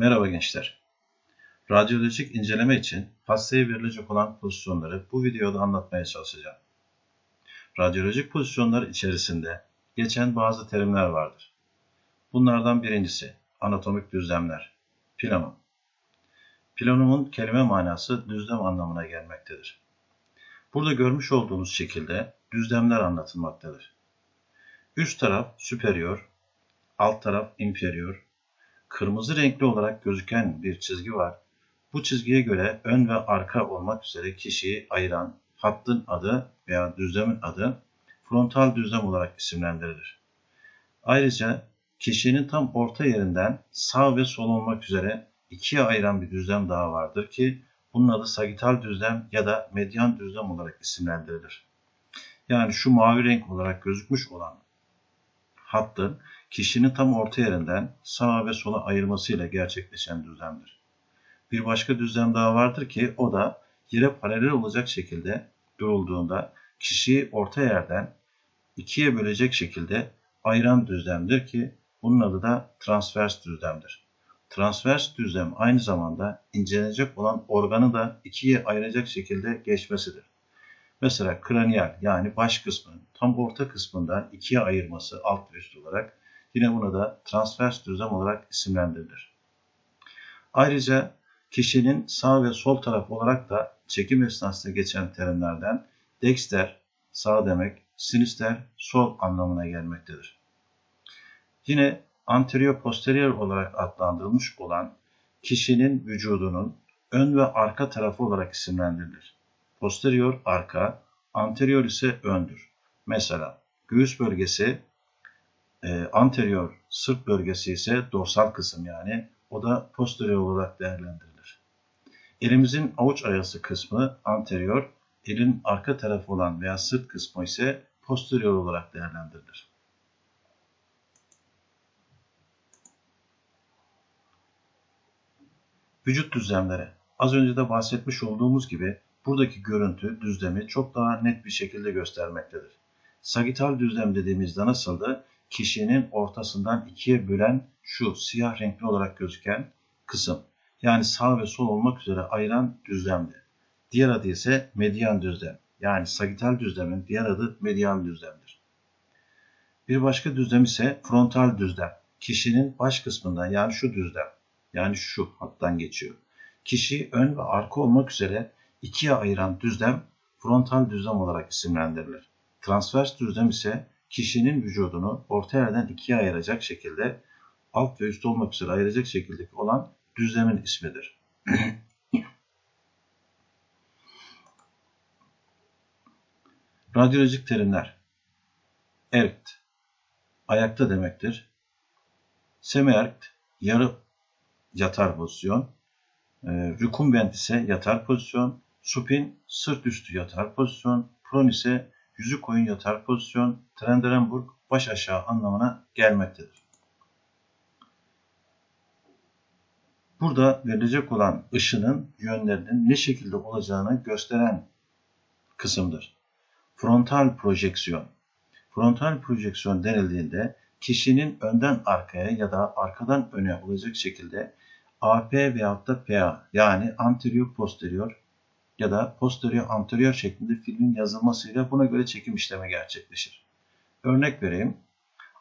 Merhaba gençler. Radyolojik inceleme için hastaya verilecek olan pozisyonları bu videoda anlatmaya çalışacağım. Radyolojik pozisyonlar içerisinde geçen bazı terimler vardır. Bunlardan birincisi anatomik düzlemler, planum. Planumun kelime manası düzlem anlamına gelmektedir. Burada görmüş olduğunuz şekilde düzlemler anlatılmaktadır. Üst taraf superior, alt taraf inferior, kırmızı renkli olarak gözüken bir çizgi var. Bu çizgiye göre ön ve arka olmak üzere kişiyi ayıran hattın adı veya düzlemin adı frontal düzlem olarak isimlendirilir. Ayrıca kişinin tam orta yerinden sağ ve sol olmak üzere ikiye ayıran bir düzlem daha vardır ki bunun adı sagital düzlem ya da medyan düzlem olarak isimlendirilir. Yani şu mavi renk olarak gözükmüş olan hattın kişinin tam orta yerinden sağa ve sola ayırmasıyla gerçekleşen düzlemdir. Bir başka düzlem daha vardır ki o da yere paralel olacak şekilde durulduğunda kişiyi orta yerden ikiye bölecek şekilde ayıran düzlemdir ki bunun adı da transvers düzlemdir. Transvers düzlem aynı zamanda incelenecek olan organı da ikiye ayıracak şekilde geçmesidir. Mesela kraniyal yani baş kısmının tam orta kısmından ikiye ayırması alt ve üst olarak yine buna da transvers düzlem olarak isimlendirilir. Ayrıca kişinin sağ ve sol taraf olarak da çekim esnasında geçen terimlerden dexter sağ demek, sinister sol anlamına gelmektedir. Yine anterior posterior olarak adlandırılmış olan kişinin vücudunun ön ve arka tarafı olarak isimlendirilir. Posterior arka, anterior ise öndür. Mesela göğüs bölgesi e, anterior sırt bölgesi ise dorsal kısım yani o da posterior olarak değerlendirilir. Elimizin avuç ayası kısmı anterior, elin arka tarafı olan veya sırt kısmı ise posterior olarak değerlendirilir. Vücut düzlemleri. Az önce de bahsetmiş olduğumuz gibi buradaki görüntü düzlemi çok daha net bir şekilde göstermektedir. Sagital düzlem dediğimizde nasıldı? Kişinin ortasından ikiye bölen şu siyah renkli olarak gözüken kısım. Yani sağ ve sol olmak üzere ayıran düzlemdi. Diğer adı ise medyan düzlem. Yani sagital düzlemin diğer adı medyan düzlemdir. Bir başka düzlem ise frontal düzlem. Kişinin baş kısmından yani şu düzlem. Yani şu hattan geçiyor. Kişi ön ve arka olmak üzere ikiye ayıran düzlem frontal düzlem olarak isimlendirilir. Transvers düzlem ise kişinin vücudunu orta yerden ikiye ayıracak şekilde alt ve üst olmak üzere ayıracak şekildeki olan düzlemin ismidir. Radyolojik terimler. Erkt, ayakta demektir. Semi-erkt, yarı yatar pozisyon. E, recumbent ise yatar pozisyon. Supin, sırt üstü yatar pozisyon. Pron ise yüzü koyun yatar pozisyon. Trendelenburg, baş aşağı anlamına gelmektedir. Burada verilecek olan ışının yönlerinin ne şekilde olacağını gösteren kısımdır. Frontal projeksiyon. Frontal projeksiyon denildiğinde kişinin önden arkaya ya da arkadan öne olacak şekilde AP veyahut da PA yani anterior posterior ya da posterior anterior şeklinde filmin yazılmasıyla buna göre çekim işlemi gerçekleşir. Örnek vereyim.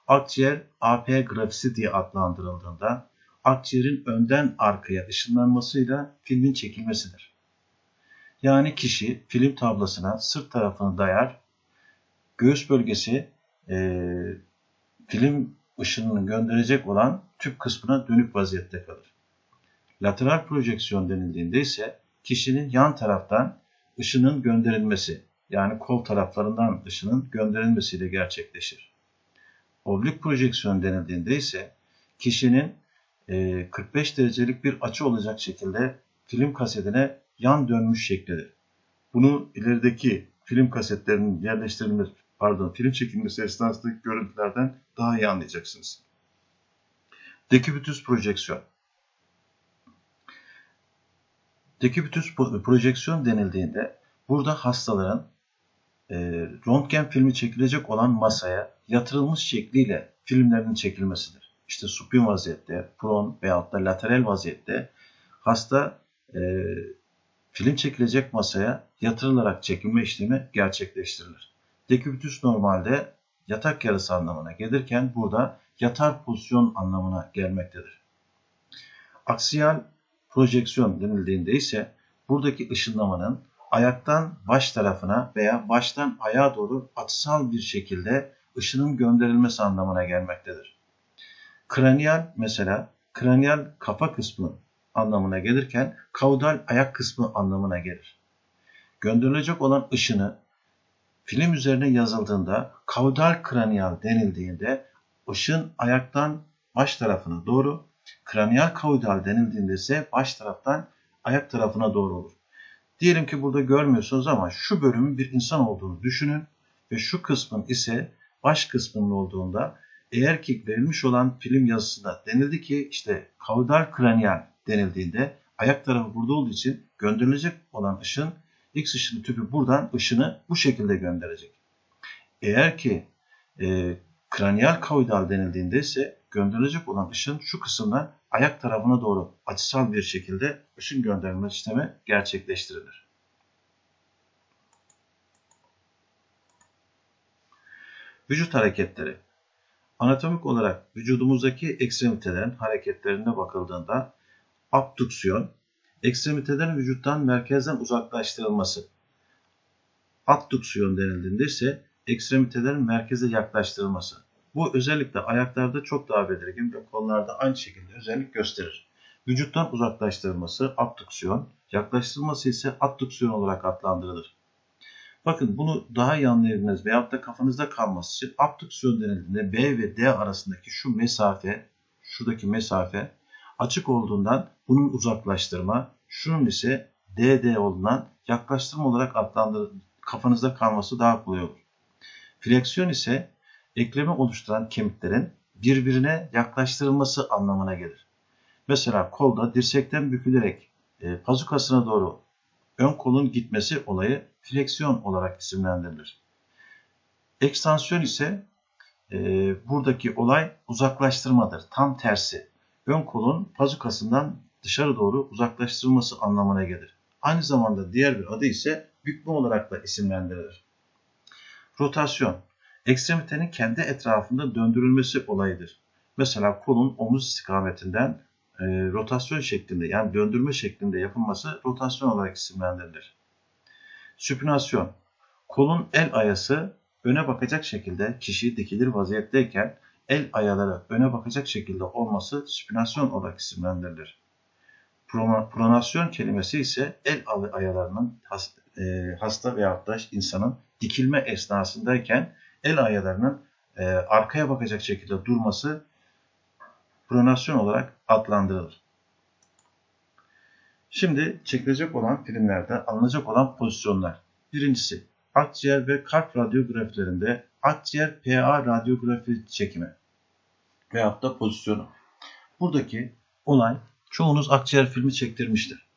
Akciğer AP grafisi diye adlandırıldığında akciğerin önden arkaya ışınlanmasıyla filmin çekilmesidir. Yani kişi film tablasına sırt tarafını dayar, göğüs bölgesi e, film ışınını gönderecek olan tüp kısmına dönük vaziyette kalır. Lateral projeksiyon denildiğinde ise kişinin yan taraftan ışının gönderilmesi yani kol taraflarından ışının gönderilmesiyle gerçekleşir. Oblik projeksiyon denildiğinde ise kişinin 45 derecelik bir açı olacak şekilde film kasetine yan dönmüş şeklidir. Bunu ilerideki film kasetlerinin yerleştirilmesi, pardon film çekilmesi esnasındaki görüntülerden daha iyi anlayacaksınız. Dekübitüs projeksiyon. Dekübitüs projeksiyon denildiğinde burada hastaların e, röntgen filmi çekilecek olan masaya yatırılmış şekliyle filmlerinin çekilmesidir. işte supin vaziyette, pron veyahut da lateral vaziyette hasta e, film çekilecek masaya yatırılarak çekilme işlemi gerçekleştirilir. Dekübitüs normalde yatak yarısı anlamına gelirken burada yatar pozisyon anlamına gelmektedir. Aksiyal projeksiyon denildiğinde ise buradaki ışınlamanın ayaktan baş tarafına veya baştan ayağa doğru açısal bir şekilde ışının gönderilmesi anlamına gelmektedir. Kraniyal mesela kraniyal kafa kısmı anlamına gelirken kaudal ayak kısmı anlamına gelir. Gönderilecek olan ışını film üzerine yazıldığında kaudal kraniyal denildiğinde ışın ayaktan baş tarafına doğru, kraniyal kaudal denildiğinde ise baş taraftan ayak tarafına doğru olur. Diyelim ki burada görmüyorsunuz ama şu bölümün bir insan olduğunu düşünün ve şu kısmın ise baş kısmının olduğunda eğer ki verilmiş olan film yazısında denildi ki işte kaudal kraniyal denildiğinde ayak tarafı burada olduğu için gönderilecek olan ışın X ışını tüpü buradan ışını bu şekilde gönderecek. Eğer ki e, kraniyal kaudal denildiğinde ise gönderilecek olan ışın şu kısımdan ayak tarafına doğru açısal bir şekilde ışın gönderme işlemi gerçekleştirilir. Vücut hareketleri Anatomik olarak vücudumuzdaki ekstremitelerin hareketlerine bakıldığında abduksiyon, ekstremitelerin vücuttan merkezden uzaklaştırılması. Adduksiyon denildiğinde ise ekstremitelerin merkeze yaklaştırılması. Bu özellikle ayaklarda çok daha belirgin ve kollarda aynı şekilde özellik gösterir. Vücuttan uzaklaştırılması abduksiyon, yaklaştırılması ise adduksiyon olarak adlandırılır. Bakın bunu daha iyi anlayabilmeniz veyahut da kafanızda kalması için abduksiyon denildiğinde B ve D arasındaki şu mesafe, şuradaki mesafe açık olduğundan bunun uzaklaştırma, şunun ise DD olduğundan yaklaştırma olarak adlandır kafanızda kalması daha kolay olur. Fleksiyon ise eklemi oluşturan kemiklerin birbirine yaklaştırılması anlamına gelir. Mesela kolda dirsekten bükülerek e, pazukasına doğru ön kolun gitmesi olayı fleksiyon olarak isimlendirilir. Ekstansiyon ise e, buradaki olay uzaklaştırmadır. Tam tersi. Ön kolun pazukasından dışarı doğru uzaklaştırılması anlamına gelir. Aynı zamanda diğer bir adı ise bükme olarak da isimlendirilir. Rotasyon, ekstremitenin kendi etrafında döndürülmesi olayıdır. Mesela kolun omuz istikametinden e, rotasyon şeklinde yani döndürme şeklinde yapılması rotasyon olarak isimlendirilir. Süpinasyon, kolun el ayası öne bakacak şekilde kişi dikilir vaziyetteyken el ayaları öne bakacak şekilde olması süpinasyon olarak isimlendirilir. Pronasyon kelimesi ise el ayalarının e, hasta da insanın dikilme esnasındayken el ayalarının e, arkaya bakacak şekilde durması pronasyon olarak adlandırılır. Şimdi çekilecek olan filmlerde alınacak olan pozisyonlar. Birincisi akciğer ve kalp radyografilerinde akciğer PA radyografi çekimi veyahut da pozisyonu. Buradaki olay çoğunuz akciğer filmi çektirmiştir.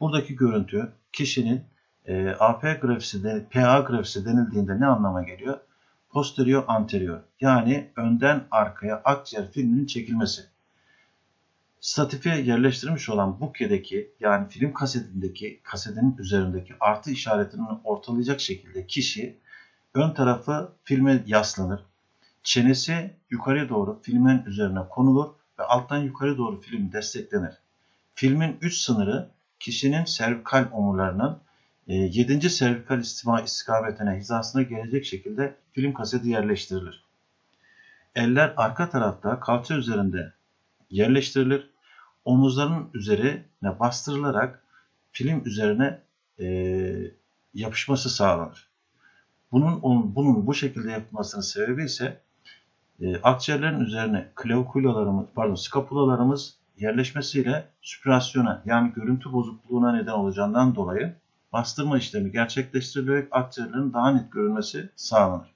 Buradaki görüntü kişinin e, AP grafisi, de, PA grafisi denildiğinde ne anlama geliyor? Posterior anterior yani önden arkaya akciğer filminin çekilmesi. Statife yerleştirilmiş olan bukedeki yani film kasetindeki kasetinin üzerindeki artı işaretini ortalayacak şekilde kişi ön tarafı filme yaslanır. Çenesi yukarıya doğru filmin üzerine konulur ve alttan yukarı doğru film desteklenir. Filmin üst sınırı kişinin servikal omurlarının 7. E, servikal istima istikametine hizasına gelecek şekilde film kaseti yerleştirilir. Eller arka tarafta kalça üzerinde yerleştirilir. Omuzların üzerine bastırılarak film üzerine e, yapışması sağlanır. Bunun bunun bu şekilde yapılmasının sebebi ise e, akciğerlerin üzerine klavikulalarımız, pardon skapulalarımız yerleşmesiyle süpürasyona yani görüntü bozukluğuna neden olacağından dolayı bastırma işlemi gerçekleştirilerek akciğerlerin daha net görülmesi sağlanır.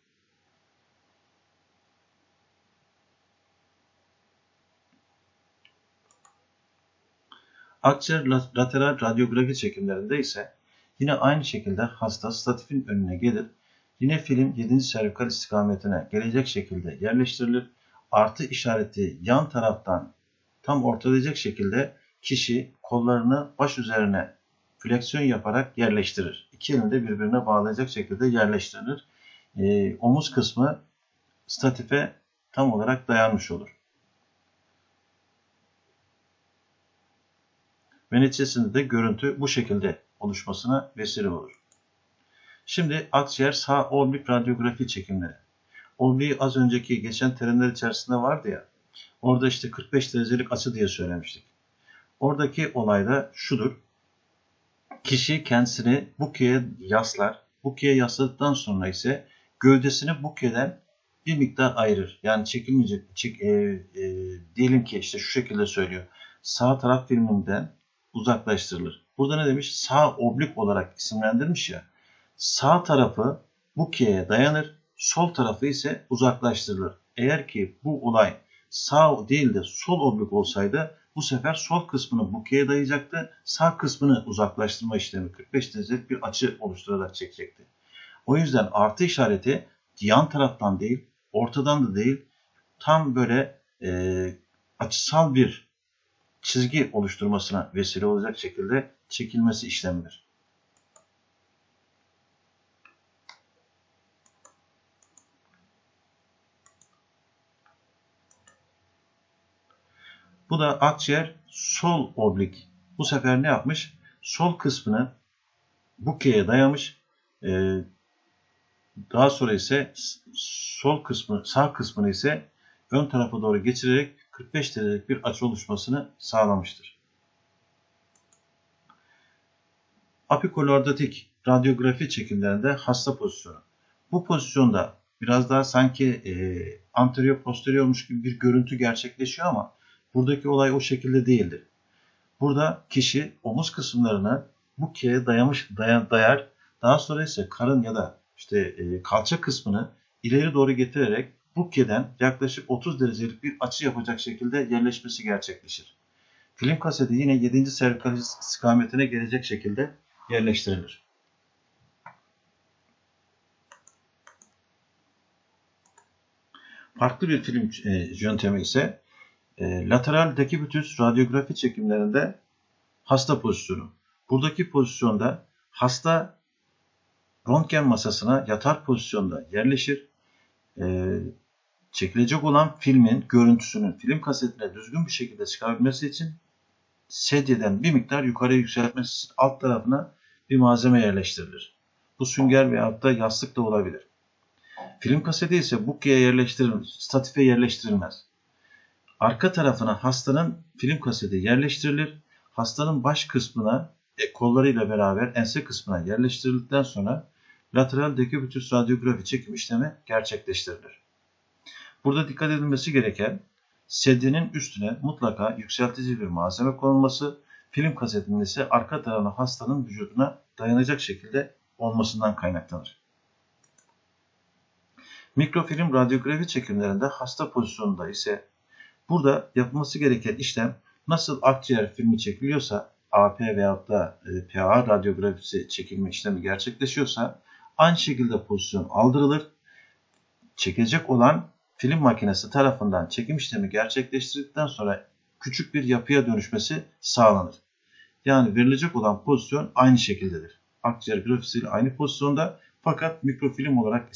Akciğer lateral radyografi çekimlerinde ise yine aynı şekilde hasta statifin önüne gelir. Yine film 7. servikal istikametine gelecek şekilde yerleştirilir. artı işareti yan taraftan tam ortalayacak şekilde kişi kollarını baş üzerine fleksiyon yaparak yerleştirir. İki elini de birbirine bağlayacak şekilde yerleştirilir. E, omuz kısmı statife tam olarak dayanmış olur. Ve neticesinde de görüntü bu şekilde oluşmasına vesile olur. Şimdi akciğer sağ oblik radyografi çekimleri. Obliği az önceki geçen terimler içerisinde vardı ya. Orada işte 45 derecelik açı diye söylemiştik. Oradaki olay da şudur. Kişi kendisini bukeye yaslar. Bukeye yasladıktan sonra ise gövdesini bukeden bir miktar ayırır. Yani çekilmeyecek. Çek, e, e, diyelim ki işte şu şekilde söylüyor. Sağ taraf filminden uzaklaştırılır. Burada ne demiş? Sağ oblik olarak isimlendirmiş ya. Sağ tarafı bukeye dayanır. Sol tarafı ise uzaklaştırılır. Eğer ki bu olay sağ değil de sol oblik olsaydı bu sefer sol kısmını bukeye dayayacaktı. Sağ kısmını uzaklaştırma işlemi 45 derecelik bir açı oluşturarak çekecekti. O yüzden artı işareti yan taraftan değil, ortadan da değil, tam böyle e, açısal bir çizgi oluşturmasına vesile olacak şekilde çekilmesi işlemidir. Bu da akciğer sol oblik. Bu sefer ne yapmış? Sol kısmını bukeye dayamış. Ee, daha sonra ise sol kısmı, sağ kısmını ise ön tarafa doğru geçirerek 45 derecelik bir açı oluşmasını sağlamıştır. Apikolordatik radyografi çekimlerinde hasta pozisyonu. Bu pozisyonda biraz daha sanki e, anterior posteriormuş gibi bir görüntü gerçekleşiyor ama buradaki olay o şekilde değildir. Burada kişi omuz kısımlarını bu keye dayamış dayar. Daha sonra ise karın ya da işte e, kalça kısmını ileri doğru getirerek Bukke'den yaklaşık 30 derecelik bir açı yapacak şekilde yerleşmesi gerçekleşir. Film kaseti yine 7. servikal istikametine gelecek şekilde yerleştirilir. Farklı bir film e, yöntemi ise e, lateral dekibütüs radyografi çekimlerinde hasta pozisyonu. Buradaki pozisyonda hasta röntgen masasına yatar pozisyonda yerleşir. E, çekilecek olan filmin görüntüsünün film kasetine düzgün bir şekilde çıkabilmesi için sedyeden bir miktar yukarı yükseltmesi için alt tarafına bir malzeme yerleştirilir. Bu sünger veya da yastık da olabilir. Film kaseti ise bukya'ya yerleştirilmez, statife yerleştirilmez. Arka tarafına hastanın film kaseti yerleştirilir. Hastanın baş kısmına e, kollarıyla beraber ense kısmına yerleştirildikten sonra lateral dekubitüs radyografi çekim işlemi gerçekleştirilir. Burada dikkat edilmesi gereken sedyenin üstüne mutlaka yükseltici bir malzeme konulması, film kasetinin ise arka tarafına hastanın vücuduna dayanacak şekilde olmasından kaynaklanır. Mikrofilm radyografi çekimlerinde hasta pozisyonunda ise burada yapılması gereken işlem nasıl akciğer filmi çekiliyorsa AP veyahut da e, PA radyografisi çekilme işlemi gerçekleşiyorsa aynı şekilde pozisyon aldırılır. Çekecek olan film makinesi tarafından çekim işlemi gerçekleştirdikten sonra küçük bir yapıya dönüşmesi sağlanır. Yani verilecek olan pozisyon aynı şekildedir. Akciğer grafisiyle aynı pozisyonda fakat mikrofilm olarak